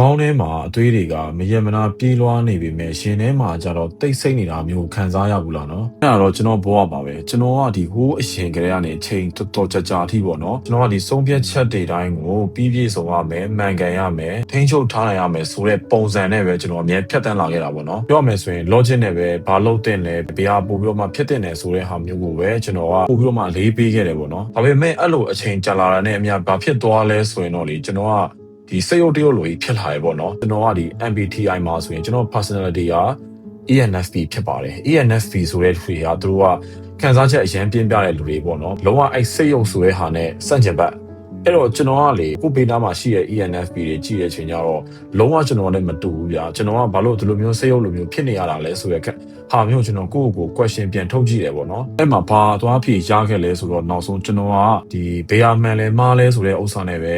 ခေါင်းထဲမှာအသွေးတွေကမရက်မနာပြေးလွှားနေပေမဲ့ရှင်ထဲမှာကျတော့တိတ်ဆိတ်နေတာမျိုးခံစားရဘူးလားနော်အဲ့ဒါတော့ကျွန်တော်ဘဝပါပဲကျွန်တော်ကဒီဟိုးအရှင်ကလေးကနေအချိန်တော်တော်ကြာကြာအထိပေါ့နော်ကျွန်တော်ကဒီဆုံးဖြတ်ချက်တွေတိုင်းကိုပြီးပြည့်စုံရမယ်မှန်ကန်ရမယ်ထိန်းချုပ်ထားနိုင်ရမယ်ဆိုတဲ့ပုံစံနဲ့ပဲကျွန်တော်အမြဲဖြတ်တန်းလာခဲ့တာပေါ့နော်ပြောရမယ်ဆိုရင် logic နဲ့ပဲဘာလို့တင်လဲဘယ်ဟာပို့ပြီးတော့မှဖြစ်တင်တယ်ဆိုတဲ့ဟာမျိုးကိုပဲကျွန်တော်ကပို့ပြီးတော့မှအလေးပေးခဲ့တယ်ပေါ့နော်ဒါပေမဲ့အဲ့လိုအချိန်ကြာလာတာနဲ့အများဘာဖြစ်သွားလဲဆိုရင်တော့လေကျွန်တော်က ဒီစိတ်ရုပ်တရုပ်လိုကြီးဖြစ်လာရပေါ့နော်ကျွန်တော်ကဒီ MBTI မှာဆိုရင်ကျွန်တော် personality က ENFP ဖြစ်ပါတယ် ENFP ဆိုတဲ့လူတွေကသူတို့ကခံစားချက်အရင်ပြင်းပြတဲ့လူတွေပေါ့နော်လုံးဝအဲ့စိတ်ရုပ်ဆိုတဲ့ဟာနဲ့စန့်ကျင်ဘက် အဲ့တော့ကျွန်တော်ကလေကိုပေနာမှာရှိတဲ့ ENFP တွေကြည့်တဲ့အချိန်ကျတော့လုံးဝကျွန်တော်နဲ့မတူဘူးဗျာကျွန်တော်ကဘာလို့ဒီလိုမျိုးစိတ်ရုပ်လိုမျိုးဖြစ်နေရတာလဲဆိုတဲ့ဟာမျိုးကျွန်တော်ကိုယ့်ကိုယ်ကို question ပြန်ထုတ်ကြည့်တယ်ပေါ့နော်အဲ့မှာဘာသွားဖြေရခဲ့လဲဆိုတော့နောက်ဆုံးကျွန်တော်ကဒီဘေးယာမှန်လဲမားလဲဆိုတဲ့ဥစ္စာနဲ့ပဲ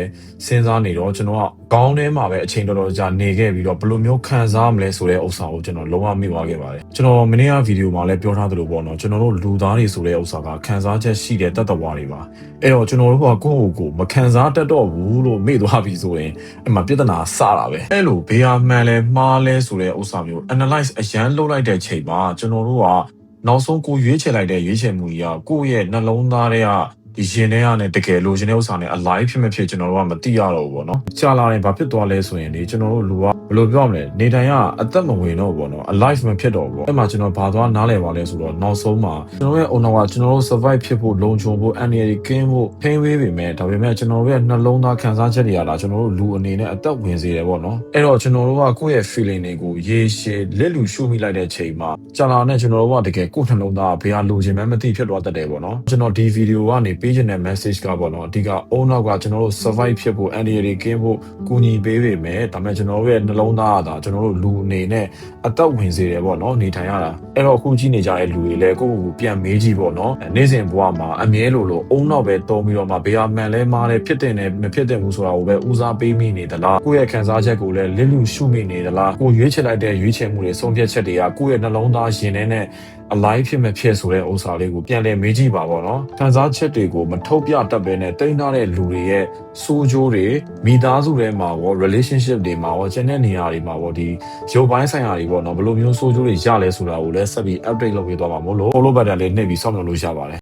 စဉ်းစားနေတော့ကျွန်တော်ကခေါင်းထဲမှာပဲအချိန်တော်တော်ကြာနေခဲ့ပြီးတော့ဘယ်လိုမျိုးခံစားမလဲဆိုတဲ့ဥစ္စာကိုကျွန်တော်လုံးဝမေ့သွားခဲ့ပါတယ်ကျွန်တော်မနေ့ကဗီဒီယိုမှာလည်းပြောထားသလိုပေါ့နော်ကျွန်တော်တို့လူသားတွေဆိုတဲ့ဥစ္စာကခံစားချက်ရှိတဲ့တတ္တဝါတွေပါအဲ့တော့ကျွန်တော်တို့ကကိုယ့်ကိုယ်ကိုမခံစားတတ်တော့ဘူးလို့မေ့သွားပြီဆိုရင်အဲ့မှာပြဿနာစတာပဲအဲ့လိုဘေးယာမှန်လဲမားလဲဆိုတဲ့ဥစ္စာမျိုး analyze အရန်လုပ်လိုက်တဲ့ချိန်မှာကျွန်တော်တို့ကနောက်ဆုံးကိုရွေးချယ်လိုက်တဲ့ရွေးချယ်မှုကြီးကကိုယ့်ရဲ့နှလုံးသားထဲကဒီရင်ထဲကနေတကယ်လိုချင်တဲ့ဥစ္စာနဲ့ align ဖြစ်မဖြစ်ကျွန်တော်တို့ကမသိရတော့ဘူးပေါ့နော်။ကြာလာရင်ဘာဖြစ်သွားလဲဆိုရင်လေကျွန်တော်တို့လူက ဘယ်လိုပြောမလဲနေတိုင်းကအသက်မဝင်တော့ဘူးပေါ့နော်။ alive မဖြစ်တော့ဘူးပေါ့။အဲ့မှာကျွန်တော်ဘာသွားနားလည်ပါလဲဆိုတော့နောက်ဆုံးမှာကျွန်တော်ရဲ့ owner ကကျွန်တော်တို့ survive ဖြစ်ဖို့လုံခြုံဖို့ energy ကင်းဖို့ထိန်းဝေးပေမဲ့ဒါပေမဲ့ကျွန်တော်တို့ရဲ့နှလုံးသားခံစားချက်တွေကလာကျွန်တော်တို့လူအနေနဲ့အသက်ဝင်စေတယ်ပေါ့နော်။အဲ့တော့ကျွန်တော်တို့ကကိုယ့်ရဲ့ feeling တွေကိုရေရှည်လက်လူရှုမိလိုက်တဲ့ချိန်မှာကြာလာနဲ့ကျွန်တော်တို့ကတကယ်ကိုယ့်နှလုံးသားကဘယ်ဟာလိုချင်မှန်းမသိဖြစ်သွားတတ်တယ်ပေါ့နော်။ကျွန်တော်ဒီ video ကနေပေးချင်တဲ့ message ကပေါ့နော်အဓိက owner ကကျွန်တော်တို့ survive ဖြစ်ဖို့ energy ကင်းဖို့ကူညီပေးပေမဲ့ဒါပေမဲ့ကျွန်တော်တို့ရဲ့နှလုံးသားကဒါကျွန်တော်တို့လူအနေနဲ့အသက်ဝင်စေတယ်ပေါ့နော်နေထိုင်ရတာအဲ့တော့အခုကြည့်နေကြတဲ့လူတွေလည်းကိုယ့်ကိုယ်ကိုပြန်မေးကြည့်ပေါ့နော်နေ့စဉ်ဘဝမှာအမြဲလိုလိုအုံနောက်ပဲတုံးပြီးတော့မှဘေးဟာမှန်လဲမားလဲဖြစ်တဲ့နဲ့မဖြစ်တဲ့ဘူးဆိုတာကိုပဲဦးစားပေးမိနေသလားကိုယ့်ရဲ့ခံစားချက်ကိုလည်းလစ်လူရှုမိနေသလားကိုရွေးချယ်လိုက်တဲ့ရွေးချယ်မှုတွေဆုံးဖြတ်ချက်တွေကကိုယ့်ရဲ့နှလုံးသားရင်ထဲနဲ့အလိုက်ဖြစ်မဖြစ်ဆိုတဲ့ဥစ္စာလေးကိုပြန်လည်မေးကြည့်ပါပေါ့နော်ခံစားချက်တွေကိုမထုတ်ပြတတ်ဘဲနဲ့တိန်းထားတဲ့လူတွေရဲ့စိုးကြိုးတွေမိသားစုထဲမှာရော relationship တွေမှာရောကျန်တဲ့နေရာတွေမှာရောဒီရုပ်ပိုင်းဆိုင်ရာတွေပေါ့နော်ဘယ်လိုမျိုးစိုးကြိုးတွေရလဲဆိုတာကိုလည်းဆက်ပြီး update လုပ်ပေးသွားပါမို့လို့ follow button လေးနှိပ်ပြီးစောင့်မျှော်လို့ရပါတယ်